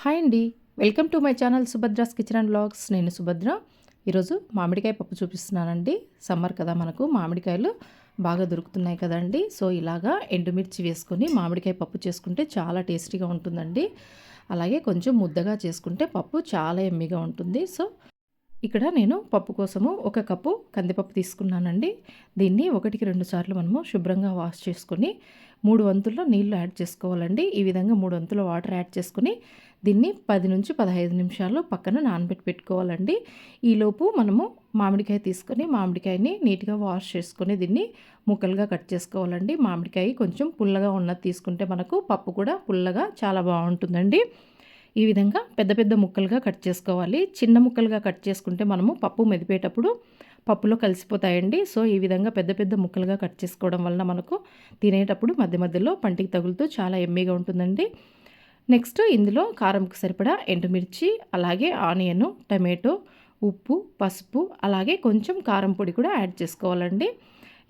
Hi అండి. Welcome to my channel Subhadra's kitchen and blogs నేను సుభద్ర. ఈరోజు మామిడికాయ పప్పు చూపిస్తున్నానండి. సమ్మర్ కదా మనకు మామిడికాయలు బాగా దొరుకుతున్నాయి కదండి. సో ఇలాగా ఎండుమిర్చి వేసుకొని మామిడికాయ పప్పు చేసుకుంటే చాలా టేస్టీగా ఉంటుందండి. అలాగే కొంచెం ముద్దగా చేసుకుంటే పప్పు చాలా ఎమ్మిగా ఉంటుంది. సో ఇక్కడ నేను పప్పు కోసము ఒక కప్పు కందిపప్పు తీసుకున్నానండి. దీన్ని ఒకటికి రెండు సార్లు మనము శుభ్రంగా వాష్ చేసుకొని మూడు వంతుల్లో నీళ్ళు యాడ్ చేసుకోవాలండి. ఈ విధంగా మూడు వంతుల వాటర్ యాడ్ చేసుకుని దీన్ని పది నుంచి పదహైదు నిమిషాలు పక్కన నానబెట్టి పెట్టుకోవాలండి. ఈలోపు మనము మామిడికాయ తీసుకొని మామిడికాయని నీట్గా వాష్ చేసుకొని దీన్ని ముక్కలుగా కట్ చేసుకోవాలండి. మామిడికాయ కొంచెం పుల్లగా ఉన్నది తీసుకుంటే మనకు పప్పు కూడా పుల్లగా చాలా బాగుంటుందండి. ఈ విధంగా పెద్ద పెద్ద ముక్కలుగా కట్ చేసుకోవాలి. చిన్న ముక్కలుగా కట్ చేసుకుంటే మనము పప్పు మెదిపేటప్పుడు పప్పులో కలిసిపోతాయండి. సో ఈ విధంగా పెద్ద పెద్ద ముక్కలుగా కట్ చేసుకోవడం వలన మనకు తినేటప్పుడు మధ్య మధ్యలో పంటికి తగులుతూ చాలా ఎమ్మీగా ఉంటుందండి. నెక్స్ట్ ఇందులో కారంకు సరిపడా ఎండుమిర్చి అలాగే ఆనియన్ టమాటో ఉప్పు పసుపు అలాగే కొంచెం కారం పొడి కూడా యాడ్ చేసుకోవాలండి.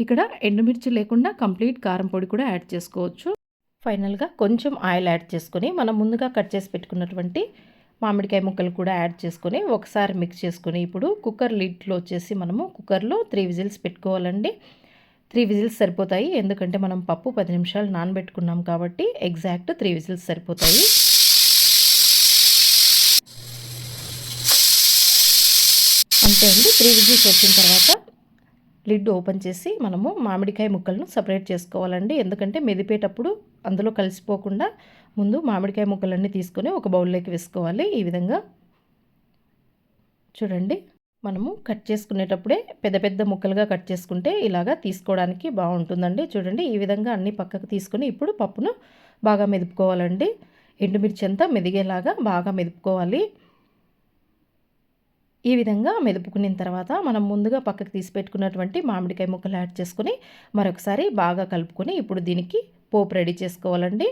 ఇక్కడ ఎండుమిర్చి లేకుండా కంప్లీట్ కారం పొడి కూడా యాడ్ చేసుకోవచ్చు. ఫైనల్గా కొంచెం ఆయిల్ యాడ్ చేసుకొని మనం ముందుగా కట్ చేసి పెట్టుకున్నటువంటి మామిడికాయ ముక్కలు కూడా యాడ్ చేసుకొని ఒకసారి మిక్స్ చేసుకొని ఇప్పుడు కుక్కర్ లిడ్లో వచ్చేసి మనము కుక్కర్లో త్రీ విజిల్స్ పెట్టుకోవాలండి. త్రీ విజిల్స్ సరిపోతాయి. ఎందుకంటే మనం పప్పు పది నిమిషాలు నానబెట్టుకున్నాం కాబట్టి ఎగ్జాక్ట్ త్రీ విజిల్స్ సరిపోతాయి. అంతే అండి. త్రీ విజిల్స్ వచ్చిన తర్వాత లిడ్ ఓపెన్ చేసి మనము మామిడికాయ ముక్కలను సపరేట్ చేసుకోవాలండి. ఎందుకంటే మెదిపేటప్పుడు అందులో కలిసిపోకుండా ముందు మామిడికాయ ముక్కలన్నీ తీసుకొని ఒక బౌల్లోకి వేసుకోవాలి. ఈ విధంగా చూడండి. మనము కట్ చేసుకునేటప్పుడే పెద్ద పెద్ద ముక్కలుగా కట్ చేసుకుంటే ఇలాగా తీసుకోవడానికి బాగుంటుందండి. చూడండి ఈ విధంగా అన్ని పక్కకు తీసుకొని ఇప్పుడు పప్పును బాగా మెదుపుకోవాలండి. ఎండుమిర్చి అంతా మెదిగేలాగా బాగా మెదుపుకోవాలి. ఈ విధంగా మెదుపుకున్న తర్వాత మనం ముందుగా పక్కకు తీసి పెట్టుకున్నటువంటి మామిడికాయ ముక్కలు యాడ్ చేసుకుని మరొకసారి బాగా కలుపుకొని ఇప్పుడు దీనికి పోపు రెడీ చేసుకోవాలండి.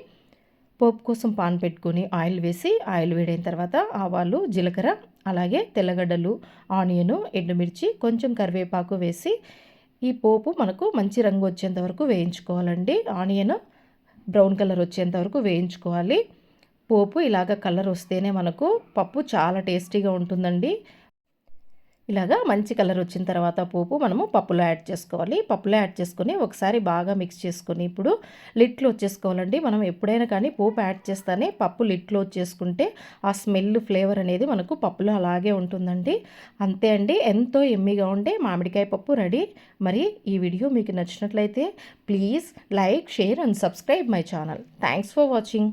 పోపు కోసం పాన్ పెట్టుకొని ఆయిల్ వేసి ఆయిల్ వేడైన తర్వాత ఆవాలు జీలకర్ర అలాగే తెల్లగడ్డలు ఆనియను ఎండుమిర్చి కొంచెం కరివేపాకు వేసి ఈ పోపు మనకు మంచి రంగు వచ్చేంత వరకు వేయించుకోవాలండి. ఆనియన్ బ్రౌన్ కలర్ వచ్చేంత వరకు వేయించుకోవాలి. పోపు ఇలాగ కలర్ వస్తేనే మనకు పప్పు చాలా టేస్టీగా ఉంటుందండి. ఇలాగా మంచి కలర్ వచ్చిన తర్వాత పోపు మనము పప్పులో యాడ్ చేసుకోవాలి. పప్పులో యాడ్ చేసుకొని ఒకసారి బాగా మిక్స్ చేసుకొని ఇప్పుడు లిట్లు వచ్చేసుకోవాలండి మనం ఎప్పుడైనా కానీ పోపు యాడ్ చేస్తానే పప్పు లిట్లో వచ్చేసుకుంటే ఆ స్మెల్ ఫ్లేవర్ అనేది మనకు పప్పులో అలాగే ఉంటుందండి. అంతే అండి. ఎంతో ఎమ్మిగా ఉండే మామిడికాయ పప్పు రెడీ. మరి ఈ వీడియో మీకు నచ్చినట్లయితే please like share and subscribe my channel. Thanks for watching.